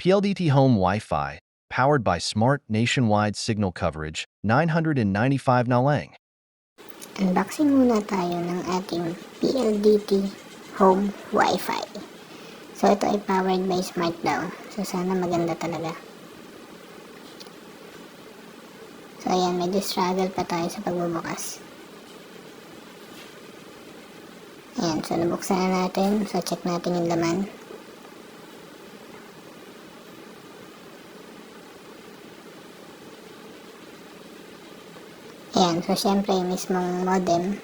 PLDT Home Wi-Fi, powered by smart nationwide signal coverage, 995 na lang. Unboxing muna tayo ng ating PLDT Home Wi-Fi. So, ito ay powered by Smart daw. So, sana maganda talaga. So, ayan, medyo struggle pa tayo sa pagbubukas. Ayan, so nabuksan na natin. So, check natin yung laman. Ayan, so syempre yung mismong modem.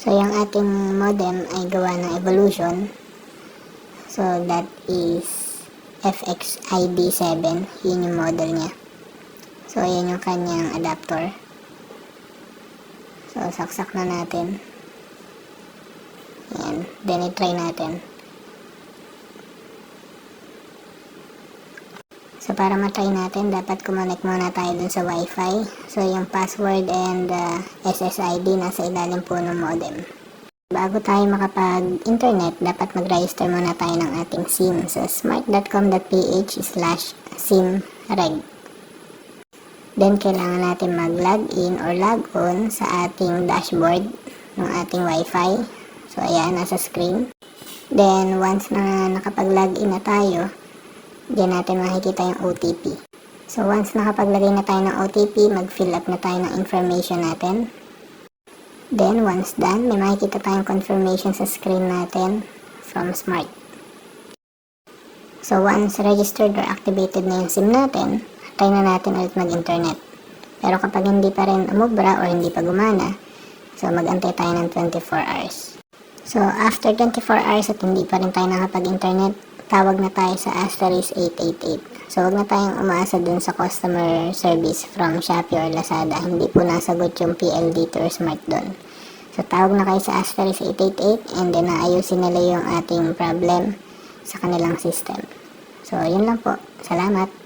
So yung ating modem ay gawa ng Evolution. So that is FXID7. Yun yung model niya. So ayan yung kanyang adapter. So saksak na natin. Ayan, then i-try natin. So, para matry natin, dapat kumonek muna tayo dun sa Wi-Fi. So, yung password and uh, SSID nasa ilalim po ng modem. Bago tayo makapag-internet, dapat mag-register muna tayo ng ating SIM sa smart.com.ph slash simreg. Then, kailangan natin mag-login or log-on sa ating dashboard ng ating Wi-Fi. So, ayan, nasa screen. Then, once na nakapag-login na tayo, Diyan natin makikita yung OTP. So, once nakapaglagay na tayo ng OTP, mag-fill up na tayo ng information natin. Then, once done, may makikita tayong confirmation sa screen natin from Smart. So, once registered or activated na yung SIM natin, try na natin ulit mag-internet. Pero kapag hindi pa rin umubra or hindi pa gumana, so mag-antay tayo ng 24 hours. So, after 24 hours at hindi pa rin tayo nakapag-internet, tawag na tayo sa asterisk 888. So, wag na tayong umaasa dun sa customer service from Shopee or Lazada. Hindi po nasagot yung PLDT or Smart dun. So, tawag na kayo sa asterisk 888 and then naayusin nila yung ating problem sa kanilang system. So, yun lang po. Salamat.